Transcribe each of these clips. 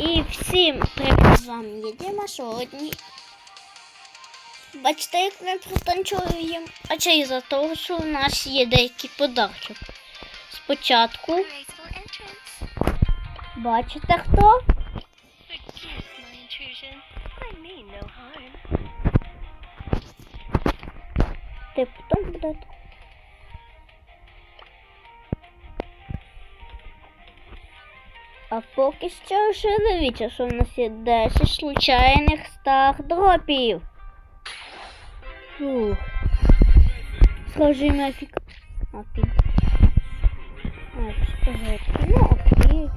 І всім привіт з вами є Діма сьогодні. Бачите, як ми протанцюємо? А це із-за того, що у нас є деякий подарки. Спочатку, бачите хто? Ти потім буде. А поки що ще дивіться, що в нас є 10 случайних стардропів. Фух. Схожий на фік... Окей. А, спагетти. Ну, окей.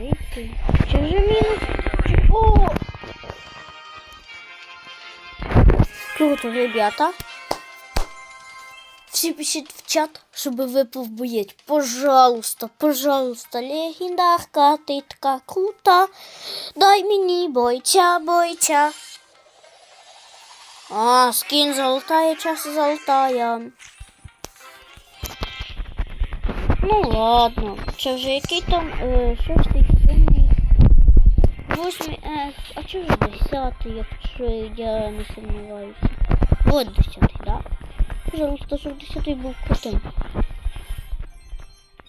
Рибки. Чи вже мінус? О! Круто, ребята. Всі пишіть в чат, щоб випав боєць. Пожалуйста, пожалуйста, легендарка, ти така крута. Дай мені бойця, бойця. А, скін золотая, час золотая. Ну ладно, це вже який там е, шостий, сьомий, восьмий, е, а чи вже десятий, якщо я не сумніваюся. Вот десятий, да? Пожалуйста, десятий був крутим.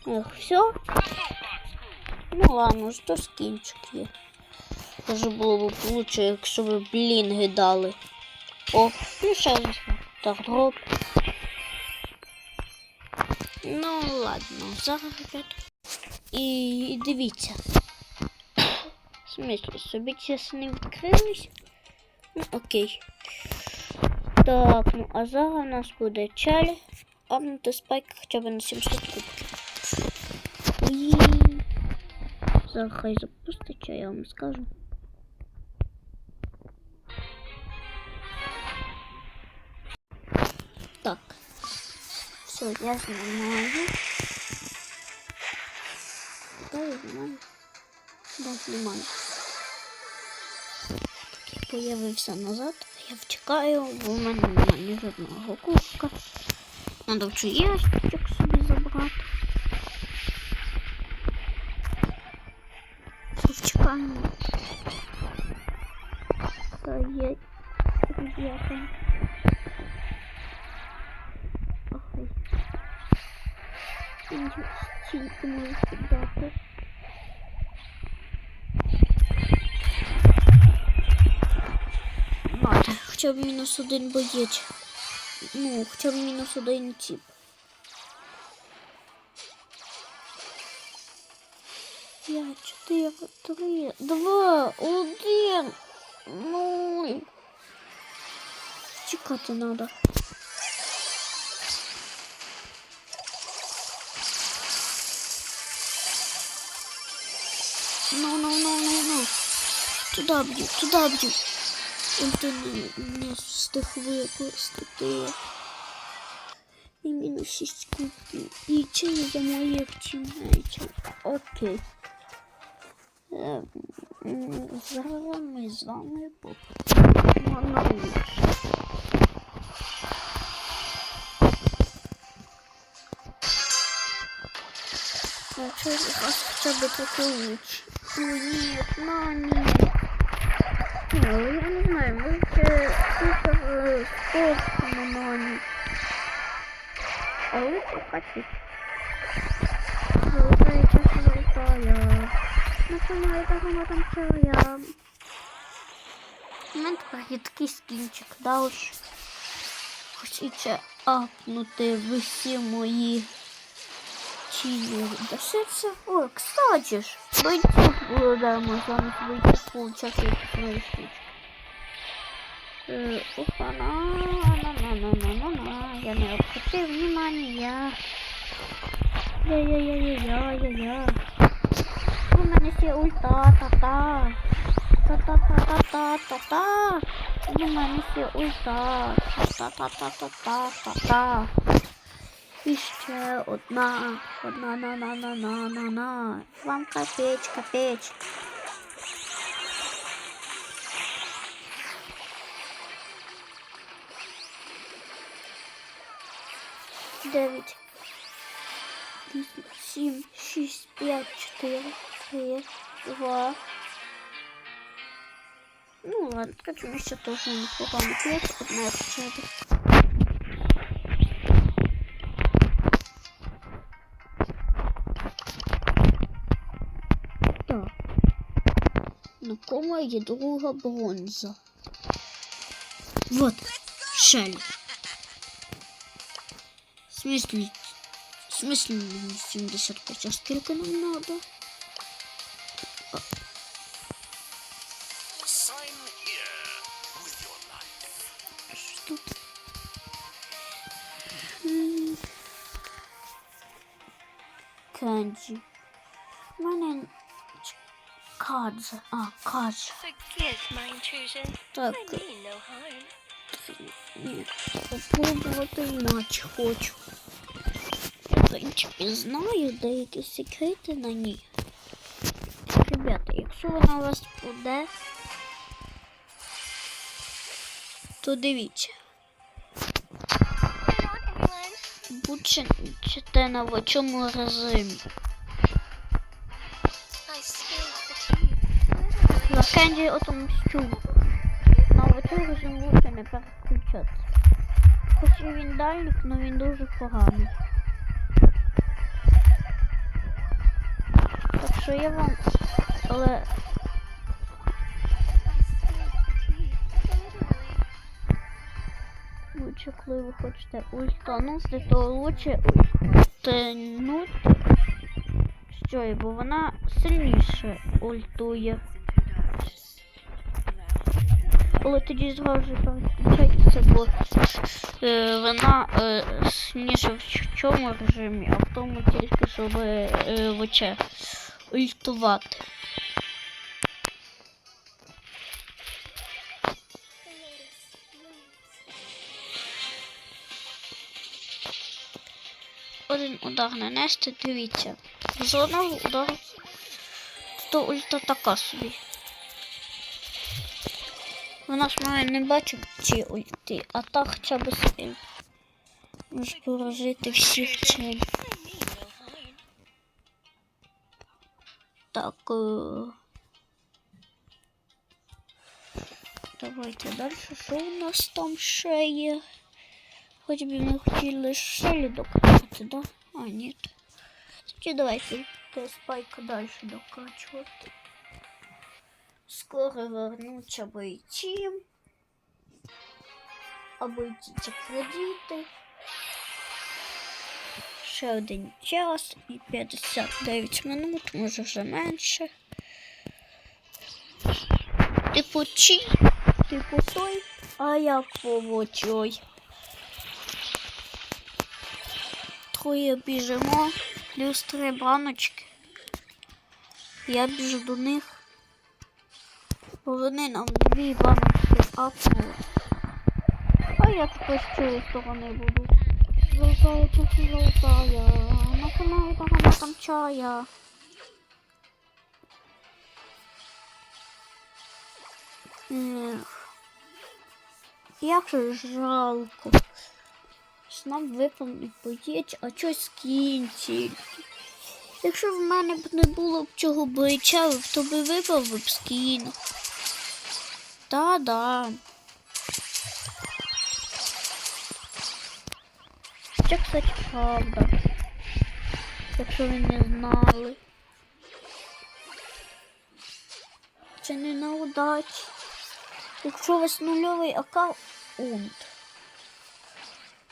Ех, все. Ну ладно, що скінчик є. Може було б лучше, якщо ви блінги дали. О, ну ще так дроп. Ну ладно, зараз ребят. І дивіться. В смислі, собі чесно не відкрились. Ну окей. Так, ну а зараз у нас буде челі. Обнути спайк хоча б на 700 кубків. Уї. Зараз хай запустить, а я вам скажу. Так. Все, я знімаю. Да, я знімаю. Да, знімаю. Так, я появився назад. Я втікаю, бо в мене немає ні жодного кубка. Надо в ящичок собі забрати. Все, втікаємо. Та є ребята. Охай. Стільки можу хоча б мінус один боєць. Ну, хоча б мінус один тип. П'ять, чотири, три, два, один, нуль. Чекати надо. Ну, ну, ну, ну, ну. Туда б'ю, туда б'ю. Ульти не, встиг використати. І мінус 6 кубків. І чи за моїх тімейтів. Окей. Ем, Зараз ми з вами попробуємо. Якщо у вас хоча б таке лучше. Нет, ну нет. Ну, я не знаю, може супер е, спорт на мамі. А лучше хотіть. Золотая чаша золотая. Ну чому я так вона там я? У мене є такий скінчик, да уж. Хочеться апнути в мої чили. Да что это? Ой, кстати ж, Burada masanın üstüne iki uçak yapısına düştük. Ee, of ana ana ana ana ana ya ne yapacağım hani ya. Ya ya ya ya ya ya ya. Hemen işte ulta ta ta. Ta ta ta ta ta ta ta. Hemen işte ulta ta ta ta ta ta ta ta. І ще одна, одна на на на на на на. Вам капець, капець. Дев'ять. Вісім, сім, шість, п'ять, чотири, три, Два. Ну ладно, короче, мне еще тоже непогано п'ять, одна хоча На кому є друга бронза? Вот, Шелли. В смысле, в смысле 75, а сколько нам надо? Кадзе. А, кадзе. Так, ні. Попробувати іначе хочу. Я, в принципі, знаю деякі секрети на ній. Ребята, якщо вона у вас буде, то дивіться. Будьте на в цьому режимі. На Кенді отомщу. На цьому режимі лучше не переключатися. Хоч і він дальник, але він дуже поганий. Так що я вам. Але. Literally. лучше, коли ви хочете ультанути, то лучше ультанути що, бо вона сильніше ультує. Але тоді зразу переключайтеся, бо е, вона е, сильніше в цьому режимі, а в тому тільки щоб е, в оче ультувати. Один удар нанести, дивіться. З одного удару то ульта така собі. Вона ж має не бачив ці ульти, а так хоча б. Може поражити всіх harm. Так. Е... Давайте далі. Що у нас там ще є? Хоч би ми хотіли ще докачати, да? А, ні. Тоді давайте спайка далі докачувати. Скоро вернуться бойці. А бойці це кредити. Ще один час і 59 минут, може вже менше. Типу чи? Типу той, а як повочой. Троє біжимо, плюс три баночки. Я біжу до них. Вони нам дві баночки апнули. А я тепер з цієї сторони буду. Золотая, чаша золотая, на каналі вона там чая. Ех. Як же жалко. Що нам виповнить боєць, а щось кінці. Якщо в мене б не було б цього бойця, то би випав б скін. Та-да. Це, кстати, правда. Якщо ви не знали. Це не на удачі. Якщо у вас нульовий аккаунт.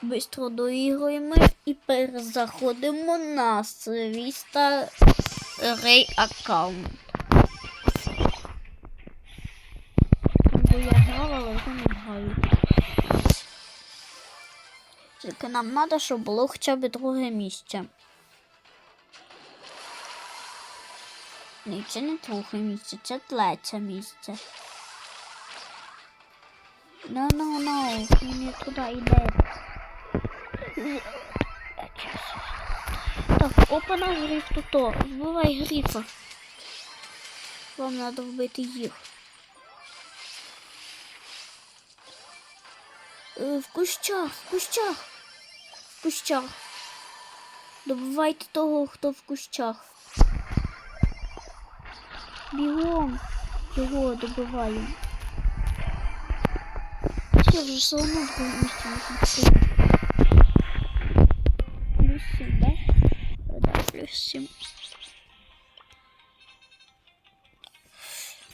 Бистро доігруємо і перезаходимо на свій старий аккаунт. Тільки нам треба, щоб було хоча б друге місце. Ні, це не друге місце, це третє місце. No, no, no, мені туди йде. Так, опана гриф тут. Вбивай грифа. Вам треба вбити їх. Е, В кущах, в кущах. Кущах. Добивайте того, хто в кущах. Бігом його добиваємо. Я вже все одно місці можна. Плюс 7, да? Да, плюс 7.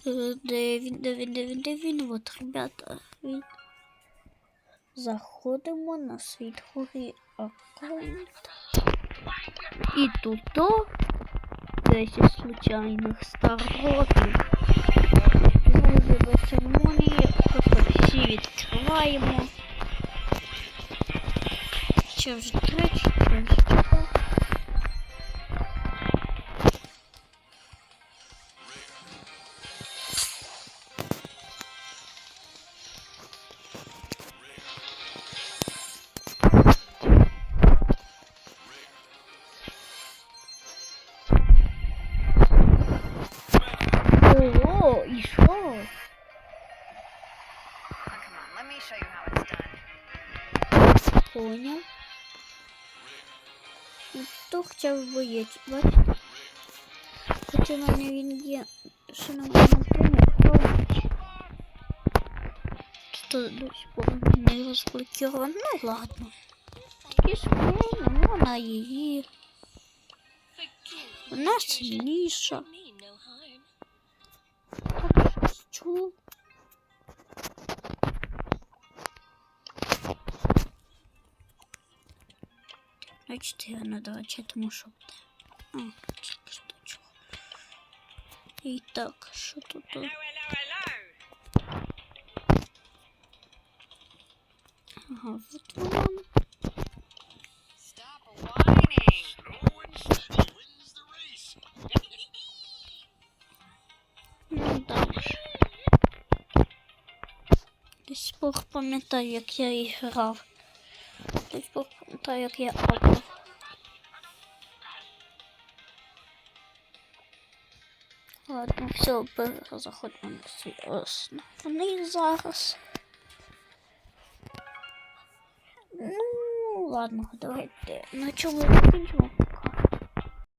Е, Де він, де він, де він, де він? От, ребята, він. Заходимо на світ горі аккаунт. І тут до 10 случайних старотів. Зразу без церемонії просто всі відкриваємо. Чи вже третій, чи Понял. Ну, То хоча б боєць, бачите? Хоча в мене він є, що на моєму промі Що до сих пор не розблокирован. Ну ладно. Такі справи, вона її. Вона сильніша. Так щось Значить, я на 20 що буде. Що чув. І так, що тут? Ага, от. Slow and steady wins the race. Ну, далі. До сих пор пам'ятаю, як я і грав. Пор пам'ятаю, як я апав. Ладно, все, заходимо на свій основний зараз. Ну, ладно, давайте на чому закінчимо.